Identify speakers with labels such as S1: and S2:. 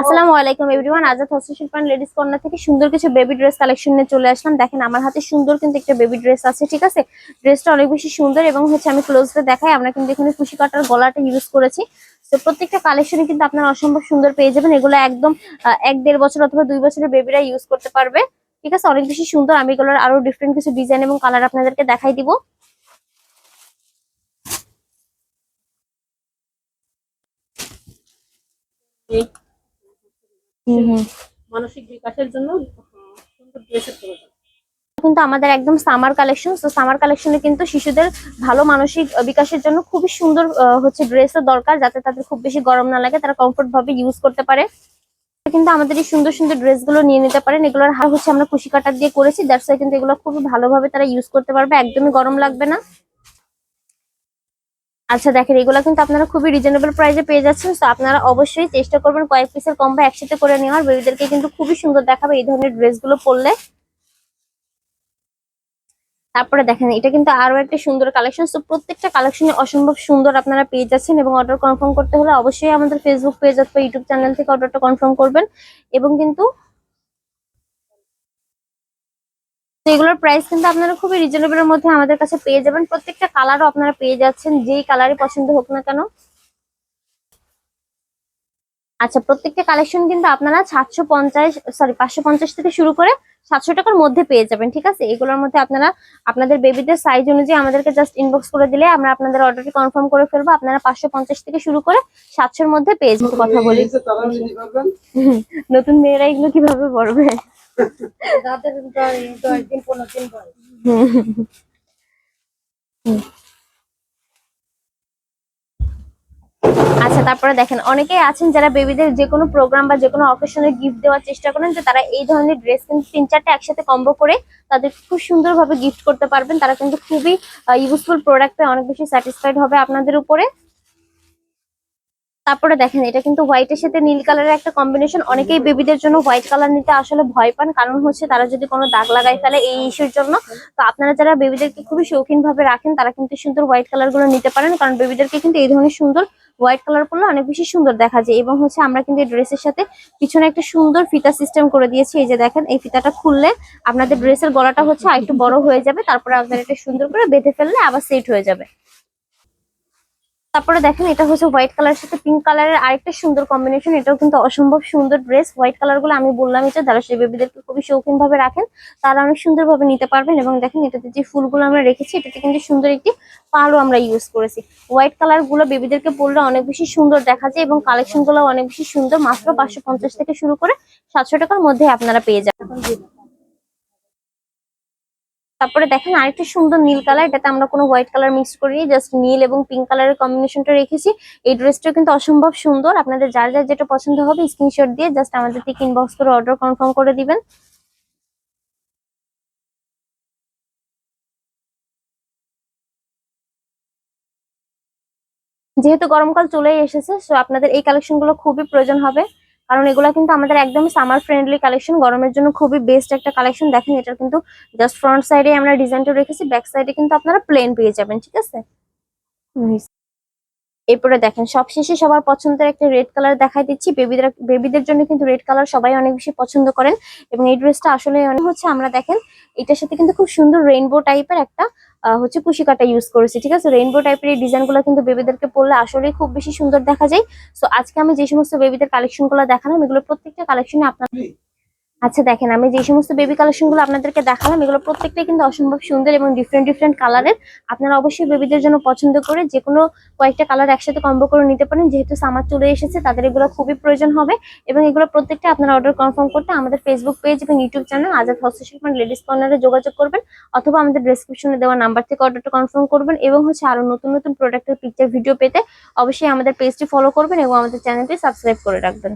S1: আসসালামু আলাইকুম এভরিওয়ান, আজাদ হস্তশিল্পান লেডিস কর্নার থেকে সুন্দর কিছু বেবি ড্রেস কালেকশন নিয়ে চলে আসলাম। দেখেন, আমার হাতে সুন্দর কিন্তু একটা বেবি ড্রেস আছে, ঠিক আছে? ড্রেসটা অনেক বেশি সুন্দর এবং হচ্ছে আমি ক্লোজটা দেখাই, আমরা কিন্তু এখানে কুশি কাটার গলাটা ইউজ করেছি। তো প্রত্যেকটা কালেকশনে কিন্তু আপনারা অসম্ভব সুন্দর পেয়ে যাবেন। এগুলো একদম এক দেড় বছর অথবা দুই বছরের বেবিরা ইউজ করতে পারবে। ঠিক আছে? অনেক বেশি সুন্দর। আমি এগুলোর আরও ডিফারেন্ট কিছু ডিজাইন এবং কালার আপনাদেরকে দেখাই দিব। হুম
S2: মানসিক বিকাশের জন্য সুন্দর ড্রেসের প্রয়োজন।
S1: কিন্তু আমাদের একদম সামার কালেকশন তো সামার কালেকশনে কিন্তু শিশুদের ভালো মানসিক বিকাশের জন্য খুবই সুন্দর হচ্ছে ড্রেসের দরকার যাতে তাদের খুব বেশি গরম না লাগে তারা কমফোর্ট ভাবে ইউজ করতে পারে। কিন্তু আমাদের এই সুন্দর সুন্দর ড্রেসগুলো নিয়ে নিতে পারেন এগুলোর হার হচ্ছে আমরা কুশি কাটার দিয়ে করেছি দ্যাটস কিন্তু এগুলো খুবই ভালোভাবে তারা ইউজ করতে পারবে একদমই গরম লাগবে না। আচ্ছা দেখেন, এগুলো কিন্তু আপনারা খুবই রিজনেবল প্রাইসে পেয়ে যাচ্ছেন। তো আপনারা অবশ্যই চেষ্টা করবেন কয়েক পিসের কম্বো একসাথে করে নেওয়ার। বেবিদেরকে কিন্তু খুবই সুন্দর দেখাবে এই ধরনের ড্রেসগুলো পরলে। তারপরে দেখেন, এটা কিন্তু আরও একটা সুন্দর কালেকশন তো প্রত্যেকটা কালেকশনে অসম্ভব সুন্দর আপনারা পেয়ে যাচ্ছেন এবং অর্ডার কনফার্ম করতে হলে অবশ্যই আমাদের ফেসবুক পেজ অথবা ইউটিউব চ্যানেল থেকে অর্ডারটা কনফার্ম করবেন। এবং কিন্তু তো এগুলোর প্রাইস কিন্তু আপনারা খুবই রিজনেবলের মধ্যে আমাদের কাছে পেয়ে যাবেন। প্রত্যেকটা কালারও আপনারা পেয়ে যাচ্ছেন যেই কালারই পছন্দ হোক না কেন। আচ্ছা প্রত্যেকটা কালেকশন কিন্তু আপনারা সাতশো পঞ্চাশ সরি পাঁচশো পঞ্চাশ থেকে শুরু করে সাতশো টাকার মধ্যে পেয়ে যাবেন ঠিক আছে? এগুলোর মধ্যে আপনারা আপনাদের বেবিদের সাইজ অনুযায়ী আমাদেরকে জাস্ট ইনবক্স করে দিলে আমরা আপনাদের অর্ডারটি কনফার্ম করে ফেলব। আপনারা পাঁচশো পঞ্চাশ থেকে শুরু করে সাতশোর মধ্যে পেয়ে যাবেন কথা বলি। নতুন মেয়েরা এগুলো কীভাবে পড়বে? আচ্ছা তারপরে দেখেন, অনেকেই আছেন যারা বেবিদের যে কোনো প্রোগ্রাম বা যে কোনো অকেশনে গিফট দেওয়ার চেষ্টা করেন, যে তারা এই ধরনের ড্রেস কিন্তু তিন চারটে একসাথে কম্বো করে তাদের খুব সুন্দরভাবে গিফট করতে পারবেন। তারা কিন্তু খুবই ইউজফুল প্রোডাক্ট অনেক বেশি স্যাটিসফাইড হবে আপনাদের উপরে। তারপরে দেখেন, এটা কিন্তু হোয়াইটের সাথে নীল কালারের একটা কম্বিনেশন অনেকেই বেবিদের জন্য হোয়াইট কালার নিতে আসলে ভয় পান। কারণ হচ্ছে তারা যদি কোনো দাগ লাগাই ফেলে এই ইস্যুর জন্য, তো আপনারা যারা বেবিদেরকে খুবই শৌখিন ভাবে রাখেন, তারা কিন্তু সুন্দর হোয়াইট কালারগুলো নিতে পারেন। কারণ বেবিদেরকে কিন্তু এই ধরনের সুন্দর হোয়াইট কালার করলে অনেক বেশি সুন্দর দেখা যায়। এবং হচ্ছে আমরা কিন্তু এই ড্রেসের সাথে পিছনে একটা সুন্দর ফিতা সিস্টেম করে দিয়েছি। এই যে দেখেন, এই ফিতাটা খুললে আপনাদের ড্রেসের গলাটা হচ্ছে আরেকটু বড় হয়ে যাবে। তারপরে আপনারা এটা সুন্দর করে বেঁধে ফেললে আবার সেট হয়ে যাবে। তারপরে দেখেন এটা হচ্ছে হোয়াইট কালারের সাথে পিঙ্ক কালারের আরেকটা সুন্দর কম্বিনেশন এটাও কিন্তু অসম্ভব সুন্দর ড্রেস হোয়াইট কালারগুলো আমি বললাম এটা যারা সেই বেবিদেরকে খুবই শৌখিন ভাবে রাখেন, তারা অনেক সুন্দর ভাবে নিতে পারবেন এবং দেখেন এটাতে যে ফুলগুলো আমরা রেখেছি, এটাতে কিন্তু সুন্দর একটি পালও আমরা ইউজ করেছি। হোয়াইট কালারগুলো বেবিদেরকে পরলে অনেক বেশি সুন্দর দেখা যায় এবং কালেকশনগুলো অনেক বেশি সুন্দর, মাত্র পাঁচশো পঞ্চাশ থেকে শুরু করে সাতশো টাকার মধ্যে আপনারা পেয়ে যাবেন। তারপরে দেখেন আরেকটা সুন্দর নীল কালার, এটাতে আমরা কোনো হোয়াইট কালার মিক্স করিনি জাস্ট নীল এবং পিঙ্ক কালারের কম্বিনেশনটা রেখেছি। এই ড্রেসটা কিন্তু অসম্ভব সুন্দর, আপনাদের যার যার যেটা পছন্দ হবে স্ক্রিনশট দিয়ে জাস্ট আমাদের থেকে ইনবক্স করে অর্ডার কনফার্ম করে দিবেন। যেহেতু গরমকাল চলেই এসেছে সো আপনাদের এই কালেকশনগুলো খুবই প্রয়োজন হবে। কারণ এগুলো কিন্তু আমাদের একদম সামার ফ্রেন্ডলি কালেকশন গরমের জন্য খুবই বেস্ট একটা কালেকশন দেখেন, এটার কিন্তু জাস্ট ফ্রন্ট সাইডে আমরা ডিজাইনটা রেখেছি ব্যাক সাইডে কিন্তু আপনারা প্লেন পেয়ে যাবেন, ঠিক আছে? এরপরে দেখেন, সবশেষে সবার পছন্দের একটা রেড কালার দেখাই দিচ্ছি। বেবিদের বেবিদের জন্য কিন্তু রেড কালার সবাই অনেক বেশি পছন্দ করেন এবং এই ড্রেসটা আসলে অনেক হচ্ছে আমরা দেখেন, এটার সাথে কিন্তু খুব সুন্দর রেইনবো টাইপের একটা হচ্ছে কুশি কাটা ইউজ করেছি, ঠিক আছে? রেইনবো টাইপের এই ডিজাইনগুলো কিন্তু বেবিদেরকে পরলে আসলে খুব বেশি সুন্দর দেখা যায়। সো আজকে আমি যে সমস্ত বেবিদের কালেকশনগুলো দেখালাম, এগুলো প্রত্যেকটা কালেকশনে আপনার আচ্ছা দেখেন, আমি যে সমস্ত বেবি কালেকশনগুলো আপনাদেরকে দেখালাম, এগুলো প্রত্যেকটাই কিন্তু অসম্ভব সুন্দর এবং ডিফারেন্ট ডিফারেন্ট কালারের আপনারা অবশ্যই বেবিদের জন্য পছন্দ করে যে কোনো কয়েকটা কালার একসাথে কম্বো করে নিতে পারেন। যেহেতু সামার চলে এসেছে, তাদের এগুলো খুবই প্রয়োজন হবে। এবং এগুলো প্রত্যেকটা আপনারা অর্ডার কনফার্ম করতে আমাদের ফেসবুক পেজ এবং ইউটিউব চ্যানেল আজাদ হস্তশিল্প লেডিস কর্নারে যোগাযোগ করবেন, অথবা আমাদের ডেসক্রিপশনে দেওয়া নাম্বার থেকে অর্ডারটা কনফার্ম করবেন এবং হচ্ছে আরও নতুন নতুন প্রোডাক্টের পিকচার ভিডিও পেতে অবশ্যই আমাদের পেজটি ফলো করবেন এবং আমাদের চ্যানেলটি সাবস্ক্রাইব করে রাখবেন।